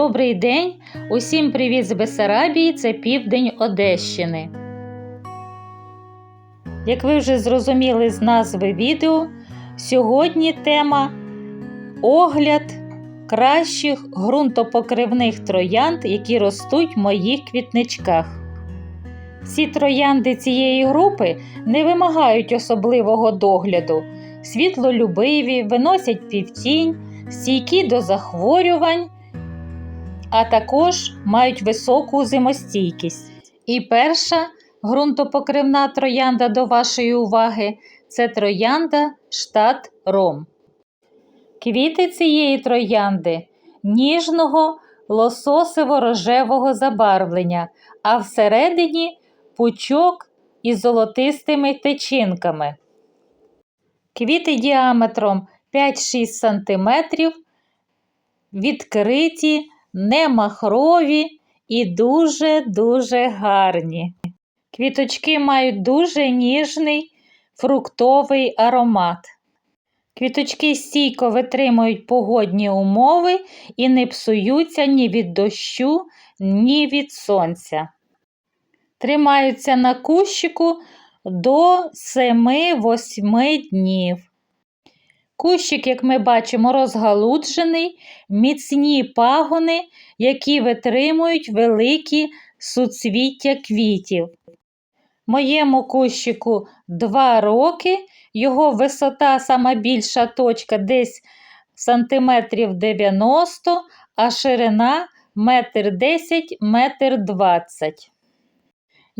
Добрий день! Усім привіт з Бесарабії, це південь Одещини. Як ви вже зрозуміли з назви відео, сьогодні тема огляд кращих ґрунтопокривних троянд, які ростуть в моїх квітничках. Всі троянди цієї групи не вимагають особливого догляду, світлолюбиві, виносять півтінь, стійкі до захворювань а також мають високу зимостійкість. І перша ґрунтопокривна троянда до вашої уваги це троянда штат Ром. Квіти цієї троянди ніжного лососево-рожевого забарвлення, а всередині пучок із золотистими течінками. Квіти діаметром 5-6 см, відкриті не махрові і дуже-дуже гарні. Квіточки мають дуже ніжний фруктовий аромат. Квіточки стійко витримують погодні умови і не псуються ні від дощу, ні від сонця. Тримаються на кущику до 7-8 днів. Кущик, як ми бачимо, розгалуджений, міцні пагони, які витримують великі суцвіття квітів. Моєму кущику 2 роки, його висота, сама більша точка десь сантиметрів 90, а ширина метр 10, метр 20.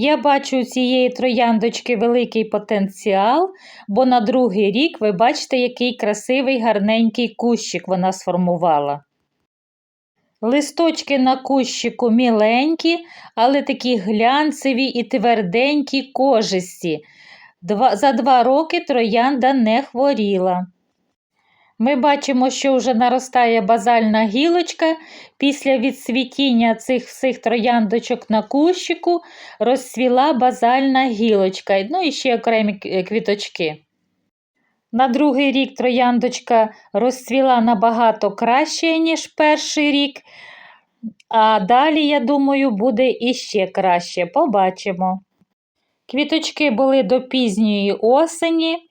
Я бачу у цієї трояндочки великий потенціал, бо на другий рік ви бачите, який красивий гарненький кущик вона сформувала. Листочки на кущику міленькі, але такі глянцеві і тверденькі кожисті. Два, За два роки троянда не хворіла. Ми бачимо, що вже наростає базальна гілочка. Після відсвітіння цих всіх трояндочок на кущику розцвіла базальна гілочка, ну і ще окремі квіточки. На другий рік трояндочка розцвіла набагато краще, ніж перший рік. А далі, я думаю, буде іще краще. Побачимо. Квіточки були до пізньої осені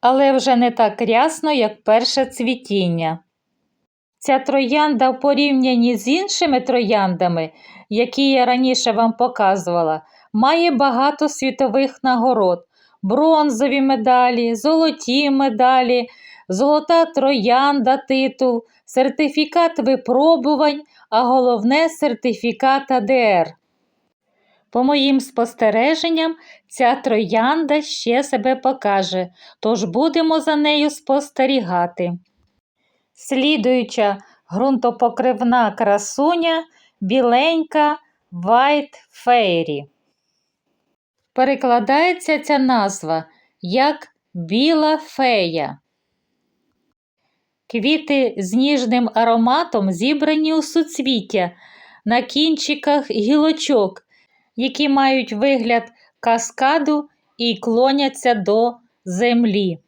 але вже не так рясно, як перше цвітіння. Ця троянда в порівнянні з іншими трояндами, які я раніше вам показувала, має багато світових нагород, бронзові медалі, золоті медалі, золота троянда титул, сертифікат випробувань, а головне сертифікат АДР. По моїм спостереженням, ця троянда ще себе покаже, тож будемо за нею спостерігати. Слідуюча ґрунтопокривна красуня біленька White Fairy. Перекладається ця назва як біла фея. Квіти з ніжним ароматом зібрані у суцвіття на кінчиках гілочок які мають вигляд каскаду і клоняться до землі.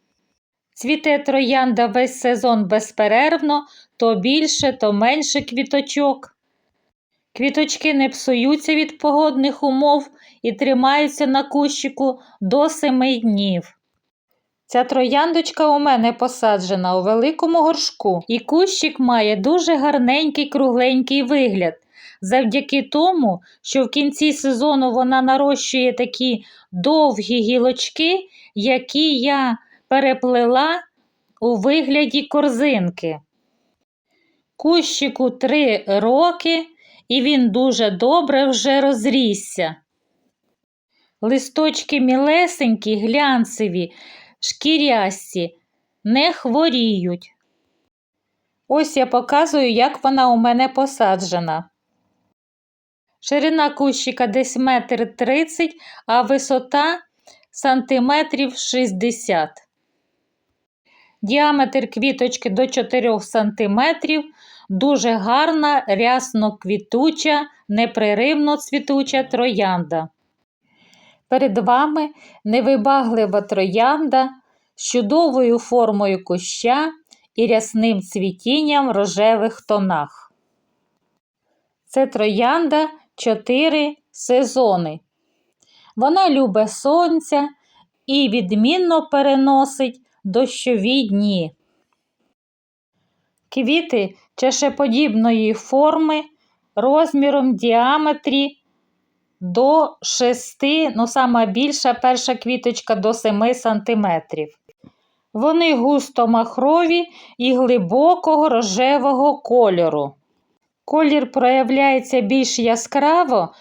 Цвіте троянда весь сезон безперервно, то більше, то менше квіточок. Квіточки не псуються від погодних умов і тримаються на кущику до семи днів. Ця трояндочка у мене посаджена у великому горшку, і кущик має дуже гарненький кругленький вигляд завдяки тому, що в кінці сезону вона нарощує такі довгі гілочки, які я переплела у вигляді корзинки. Кущику три роки, і він дуже добре вже розрісся. Листочки мілесенькі, глянцеві, шкірясті, не хворіють. Ось я показую, як вона у мене посаджена. Ширина кущика десь метр тридцять, а висота сантиметрів 60. Діаметр квіточки до 4 см. Дуже гарна, рясно квітуча, непреривно цвітуча троянда. Перед вами невибаглива троянда з чудовою формою куща і рясним цвітінням в рожевих тонах. Це троянда 4 сезони. Вона любить сонця і відмінно переносить дощові дні. Квіти чашеподібної форми розміром діаметрі до 6, ну сама більша перша квіточка до 7 см. Вони густо махрові і глибокого рожевого кольору. Колір проявляється більш яскраво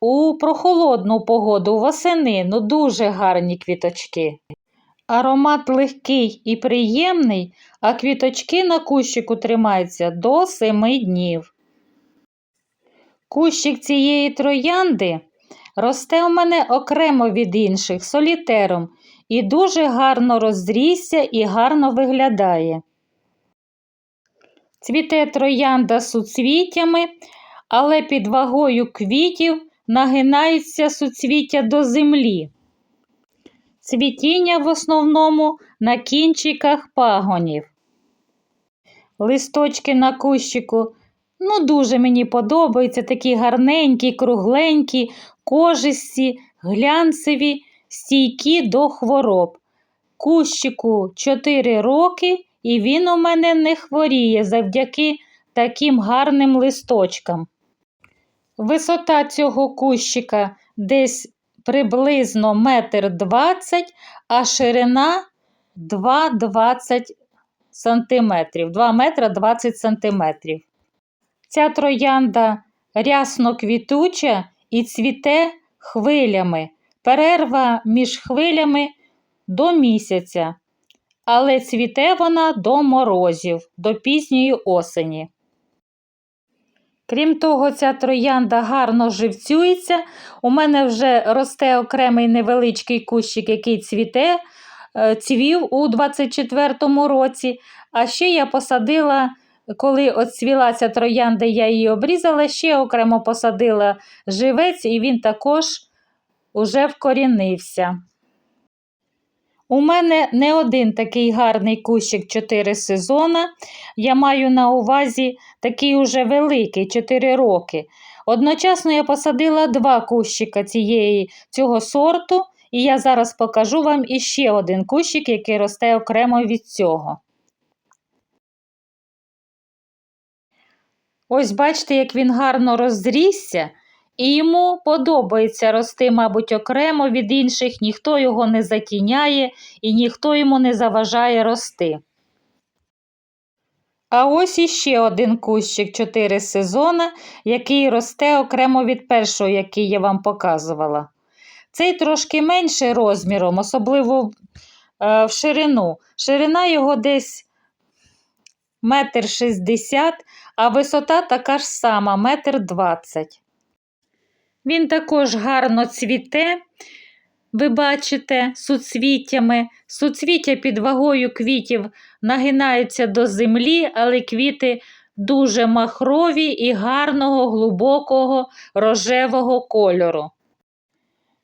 у прохолодну погоду восени, ну дуже гарні квіточки. Аромат легкий і приємний, а квіточки на кущику тримаються до 7 днів. Кущик цієї троянди росте у мене окремо від інших солітером і дуже гарно розрісся і гарно виглядає. Цвіте троянда суцвіттями, але під вагою квітів нагинаються суцвіття до землі. Цвітіння в основному на кінчиках пагонів. Листочки на кущику ну, дуже мені подобаються такі гарненькі, кругленькі, кожисті, глянцеві, стійкі до хвороб. Кущику 4 роки, і він у мене не хворіє завдяки таким гарним листочкам. Висота цього кущика десь приблизно метр двадцять, а ширина 2,20 сантиметрів, 2 метра 20 сантиметрів. Ця троянда рясно квітуча і цвіте хвилями. Перерва між хвилями до місяця, але цвіте вона до морозів, до пізньої осені. Крім того, ця троянда гарно живцюється. У мене вже росте окремий невеличкий кущик, який цвіте, е, цвів у 24-му році. А ще я посадила, коли оцвіла ця троянда, я її обрізала, ще окремо посадила живець, і він також уже вкорінився. У мене не один такий гарний кущик 4 сезона. Я маю на увазі такий уже великий 4 роки. Одночасно я посадила два кущика цієї, цього сорту, і я зараз покажу вам іще один кущик, який росте окремо від цього. Ось бачите, як він гарно розрісся. І йому подобається рости, мабуть, окремо від інших, ніхто його не затіняє і ніхто йому не заважає рости. А ось іще один кущик 4 сезона, який росте окремо від першого, який я вам показувала. Цей трошки менше розміром, особливо е, в ширину. Ширина його десь метр шістдесят, а висота така ж сама, метр двадцять. Він також гарно цвіте, ви бачите, суцвіттями. Суцвіття під вагою квітів нагинаються до землі, але квіти дуже махрові і гарного, глибокого рожевого кольору.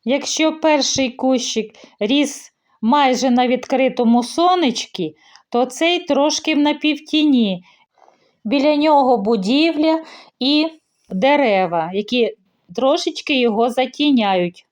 Якщо перший кущик ріс майже на відкритому сонечці, то цей трошки в напівтіні. Біля нього будівля і дерева, які трошечки його затіняють.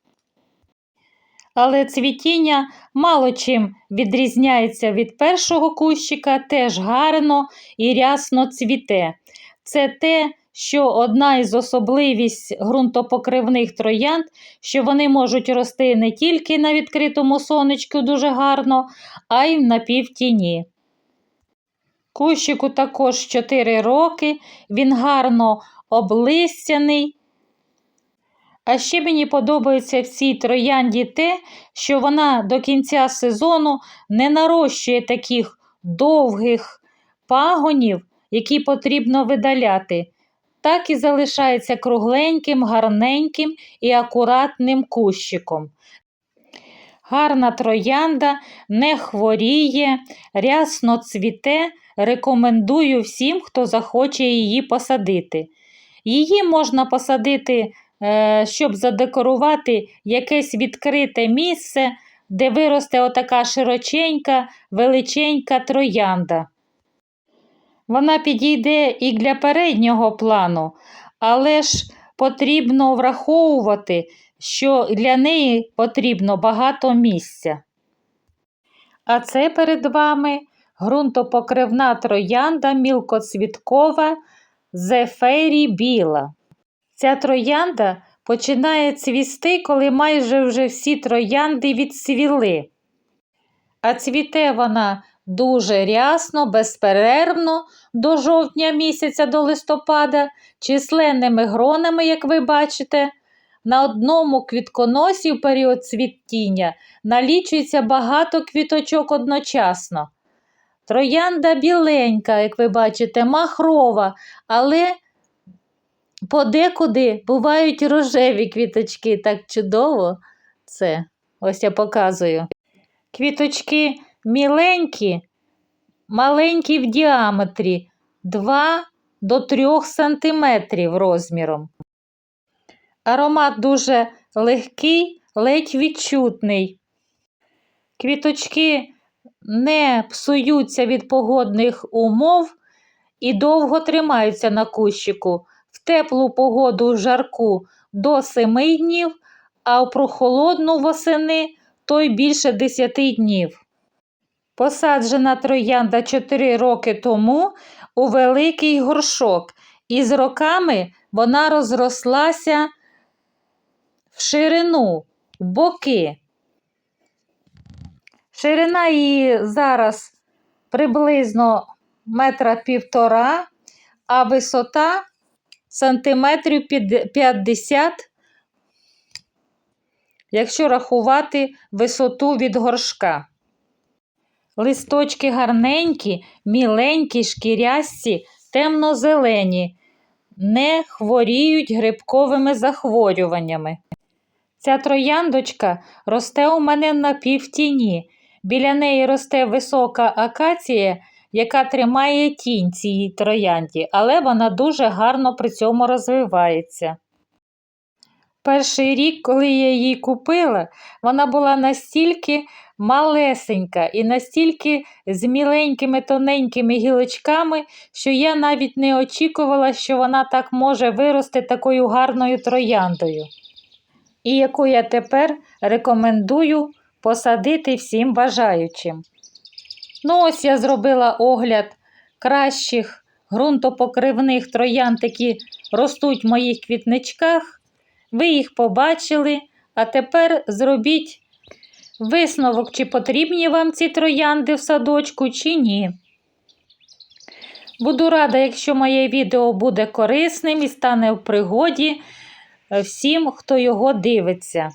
Але цвітіння мало чим відрізняється від першого кущика, теж гарно і рясно цвіте. Це те, що одна із особливість ґрунтопокривних троянд, що вони можуть рости не тільки на відкритому сонечку дуже гарно, а й в напівтіні. Кущику також 4 роки, він гарно облистяний, а ще мені подобається в цій троянді те, що вона до кінця сезону не нарощує таких довгих пагонів, які потрібно видаляти. Так і залишається кругленьким, гарненьким і акуратним кущиком. Гарна троянда не хворіє, рясно цвіте, рекомендую всім, хто захоче її посадити. Її можна посадити щоб задекорувати якесь відкрите місце, де виросте отака широченька, величенька троянда. Вона підійде і для переднього плану, але ж потрібно враховувати, що для неї потрібно багато місця. А це перед вами ґрунтопокривна троянда мілкоцвіткова Зефері біла. Ця троянда починає цвісти, коли майже вже всі троянди відцвіли. А цвіте вона дуже рясно, безперервно до жовтня місяця до листопада, численними гронами, як ви бачите. На одному квітконосі в період цвітіння налічується багато квіточок одночасно. Троянда біленька, як ви бачите, махрова, але подекуди бувають рожеві квіточки. Так чудово це. Ось я показую. Квіточки міленькі, маленькі в діаметрі 2 до 3 сантиметрів розміром. Аромат дуже легкий, ледь відчутний. Квіточки не псуються від погодних умов і довго тримаються на кущику. Теплу погоду жарку до 7 днів, а в прохолодну восени то й більше 10 днів. Посаджена троянда 4 роки тому у великий горшок, і з роками вона розрослася в ширину, в боки. Ширина її зараз приблизно метра півтора, а висота сантиметрів 50, якщо рахувати висоту від горшка. Листочки гарненькі, міленькі, шкірясті, темно-зелені, не хворіють грибковими захворюваннями. Ця трояндочка росте у мене на півтіні. Біля неї росте висока акація, яка тримає тінь цій троянді, але вона дуже гарно при цьому розвивається. Перший рік, коли я її купила, вона була настільки малесенька і настільки з міленькими тоненькими гілочками, що я навіть не очікувала, що вона так може вирости такою гарною трояндою. І яку я тепер рекомендую посадити всім бажаючим. Ну, ось я зробила огляд кращих ґрунтопокривних троянд, які ростуть в моїх квітничках. Ви їх побачили, а тепер зробіть висновок, чи потрібні вам ці троянди в садочку, чи ні. Буду рада, якщо моє відео буде корисним і стане в пригоді е, всім, хто його дивиться.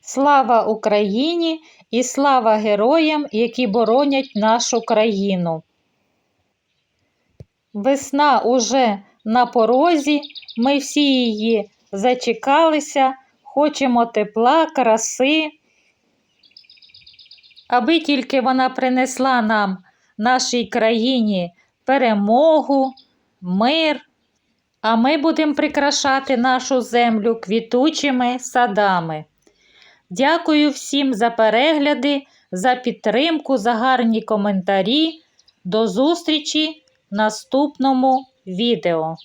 Слава Україні і слава героям, які боронять нашу країну. Весна уже на порозі, ми всі її зачекалися, хочемо тепла, краси, аби тільки вона принесла нам, нашій країні, перемогу, мир, а ми будемо прикрашати нашу землю квітучими садами. Дякую всім за перегляди, за підтримку, за гарні коментарі. До зустрічі в наступному відео.